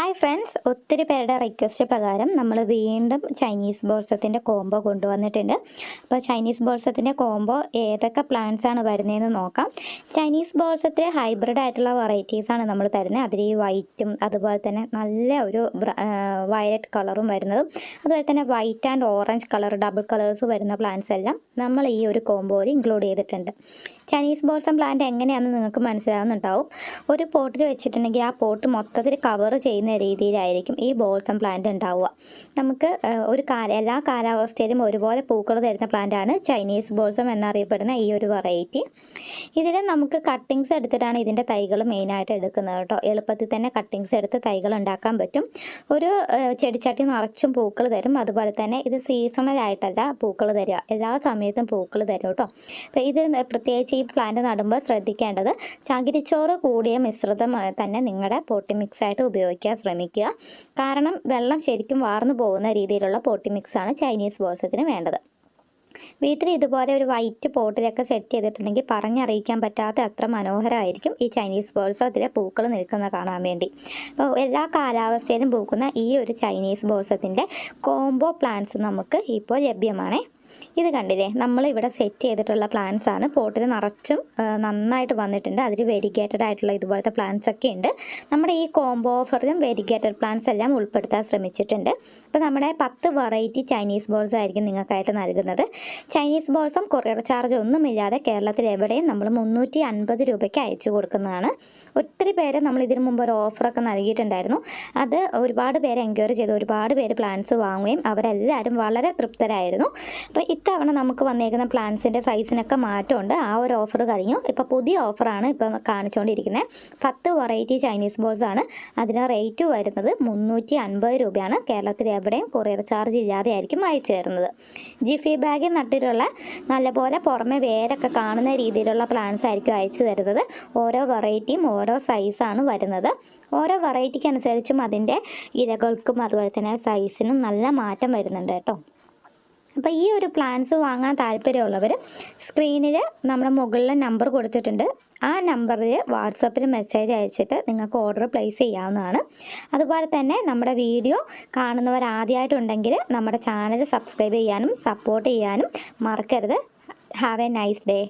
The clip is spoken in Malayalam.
ഹായ് ഫ്രണ്ട്സ് ഒത്തിരി പേരുടെ റിക്വസ്റ്റ് പ്രകാരം നമ്മൾ വീണ്ടും ചൈനീസ് ബോൾസത്തിന്റെ കോംബോ കൊണ്ടുവന്നിട്ടുണ്ട്. അപ്പോൾ ചൈനീസ് ബോൾസത്തിന്റെ കോംബോ ഏതൊക്കെ പ്ലാന്റ്സ് ആണ് വരുന്നതെന്ന് നോക്കാം. ചൈനീസ് ബോൾസത്തിൽ ഹൈബ്രിഡ് ആയിട്ടുള്ള വെറൈറ്റീസാണ് നമ്മൾ തരുന്നത്. അതിൽ ഈ വൈറ്റും അതുപോലെ തന്നെ നല്ല ഒരു വയലറ്റ് കളറും വരുന്നതും അതുപോലെ തന്നെ white and orange colour double colours വരുന്ന പ്ലാന്റ്സ് എല്ലാം നമ്മൾ ഈ ഒരു കോംബോയിൽ ഇൻക്ലൂഡ് ചെയ്തിട്ടുണ്ട്. ചൈനീസ് ബോൾസം പ്ലാന്റ് എങ്ങനെയാണെന്ന് നിങ്ങൾക്ക് മനസ്സിലാവുന്നുണ്ടാവും. ഒരു പോട്ടിൽ വെച്ചിട്ടുണ്ടെങ്കിൽ ആ പോട്ട് മൊത്തത്തിൽ കവർ ചെയ്യുന്ന രീതിയിലായിരിക്കും ഈ ബോൾസം പ്ലാന്റ് ഉണ്ടാവുക. നമുക്ക് ഒരു കാല എല്ലാ കാലാവസ്ഥയിലും ഒരുപോലെ പൂക്കൾ തരുന്ന പ്ലാന്റാണ് ചൈനീസ് ബോൾസം എന്നറിയപ്പെടുന്ന ഈ ഒരു വെറൈറ്റി ഇതിൽ നമുക്ക് കട്ടിങ്സ് എടുത്തിട്ടാണ് ഇതിന്റെ തൈകൾ മെയിനായിട്ട് എടുക്കുന്നത് കേട്ടോ. എളുപ്പത്തിൽ തന്നെ കട്ടിങ്സ് എടുത്ത് തൈകൾ ഉണ്ടാക്കാൻ പറ്റും. ഒരു ചെടിച്ചട്ടി നിറച്ചും പൂക്കൾ തരും. അതുപോലെ തന്നെ ഇത് സീസണൽ ആയിട്ടല്ല പൂക്കൾ തരിക. എല്ലാ സമയത്തും പൂക്കൾ തരും കേട്ടോ. അപ്പോൾ ഇത് പ്രത്യേകിച്ച് ഈ പ്ലാന്റ് നടുമ്പോൾ ശ്രദ്ധിക്കേണ്ടത് ചകിരിച്ചോറ് കൂടിയ മിശ്രിതം തന്നെ നിങ്ങളുടെ പോട്ടി മിക്സായിട്ട് ഉപയോഗിക്കാൻ ശ്രമിക്കുക. കാരണം വെള്ളം ശരിക്കും വാർന്നു പോകുന്ന രീതിയിലുള്ള പോട്ടി മിക്സാണ് ചൈനീസ് ബോൾസത്തിന് വേണ്ടത്. വീട്ടിൽ ഇതുപോലെ ഒരു വൈറ്റ് പോട്ടിലൊക്കെ സെറ്റ് ചെയ്തിട്ടുണ്ടെങ്കിൽ പറഞ്ഞറിയിക്കാൻ പറ്റാത്ത അത്ര മനോഹരമായിരിക്കും ഈ ചൈനീസ് ബോൾസോ അതിലെ പൂക്കൾ നിൽക്കുന്ന കാണാൻ വേണ്ടി. അപ്പോൾ എല്ലാ കാലാവസ്ഥയിലും പൂക്കുന്ന ഈ ഒരു ചൈനീസ് ബോൾസത്തിന്റെ കോംബോ പ്ലാന്റ്സ് നമുക്ക് ഇപ്പോൾ ലഭ്യമാണേ. ഇത് കണ്ടില്ലേ? നമ്മൾ ഇവിടെ സെറ്റ് ചെയ്തിട്ടുള്ള പ്ലാന്റ്സ് ആണ്. പോട്ടിൽ നിറച്ചും നന്നായിട്ട് വന്നിട്ടുണ്ട്. അതിൽ വെരിഗേറ്റഡ് ആയിട്ടുള്ള ഇതുപോലത്തെ പ്ലാന്റ്സ് ഒക്കെ ഉണ്ട്. നമ്മുടെ ഈ കോംബോ ഓഫറിലും വെരിഗേറ്റഡ് പ്ലാന്റ്സ് എല്ലാം ഉൾപ്പെടുത്താൻ ശ്രമിച്ചിട്ടുണ്ട്. അപ്പോൾ നമ്മുടെ പത്ത് വെറൈറ്റി ചൈനീസ് ബോൾസ് ആയിരിക്കും നിങ്ങൾക്കായിട്ട് നൽകുന്നത്. ചൈനീസ് ബോൾസും കൊറിയർ ചാർജ് ഒന്നുമില്ലാതെ കേരളത്തിൽ എവിടെയും നമ്മൾ മുന്നൂറ്റി അൻപത് രൂപയ്ക്ക് അയച്ചു കൊടുക്കുന്നതാണ്. ഒത്തിരി പേര് നമ്മൾ ഇതിനു മുമ്പ് ഒരു ഓഫറൊക്കെ നൽകിയിട്ടുണ്ടായിരുന്നു. അത് ഒരുപാട് പേര് എൻക്വയറി ചെയ്ത്. ഒരുപാട് പേര് പ്ലാന്റ്സ് വാങ്ങുകയും അവരെല്ലാവരും വളരെ തൃപ്തരായിരുന്നു. ഇത്തവണ നമുക്ക് വന്നേക്കുന്ന പ്ലാന്റ്സിന്റെ സൈസിനൊക്കെ മാറ്റമുണ്ട്. ആ ഒരു ഓഫർ കഴിഞ്ഞു. ഇപ്പോൾ പുതിയ ഓഫറാണ് ഇപ്പോൾ കാണിച്ചുകൊണ്ടിരിക്കുന്നത്. പത്ത് വെറൈറ്റി ചൈനീസ് ബോൾസ് ആണ്. അതിന് റേറ്റ് വരുന്നത് മുന്നൂറ്റി അൻപത് രൂപയാണ്. കേരളത്തിൽ എവിടെയും കൊറിയർ ചാർജ് ഇല്ലാതെ ആയിരിക്കും അയച്ചു തരുന്നത് ജിഫി ബാഗിൽ നട്ടിട്ടുള്ള നല്ലപോലെ പുറമെ വേരൊക്കെ കാണുന്ന രീതിയിലുള്ള പ്ലാന്റ്സ് ആയിരിക്കും അയച്ചു തരുന്നത്. ഓരോ വെറൈറ്റിയും ഓരോ സൈസാണ് വരുന്നത്. ഓരോ വെറൈറ്റിക്ക് അനുസരിച്ചും അതിന്റെ ഇലകൾക്കും അതുപോലെ തന്നെ സൈസിനും നല്ല മാറ്റം വരുന്നുണ്ട് കേട്ടോ. അപ്പോൾ ഈ ഒരു പ്ലാൻസ് വാങ്ങാൻ താല്പര്യമുള്ളവർ സ്ക്രീനിൽ നമ്മുടെ മുകളിലെ നമ്പർ കൊടുത്തിട്ടുണ്ട്. ആ നമ്പറിൽ വാട്സപ്പിൽ മെസ്സേജ് അയച്ചിട്ട് നിങ്ങൾക്ക് ഓർഡർ പ്ലേസ് ചെയ്യാവുന്നതാണ്. അതുപോലെ തന്നെ നമ്മുടെ വീഡിയോ കാണുന്നവർ ആദ്യമായിട്ടുണ്ടെങ്കിൽ നമ്മുടെ ചാനൽ സബ്സ്ക്രൈബ് ചെയ്യാനും സപ്പോർട്ട് ചെയ്യാനും മറക്കരുത്. Have A nice day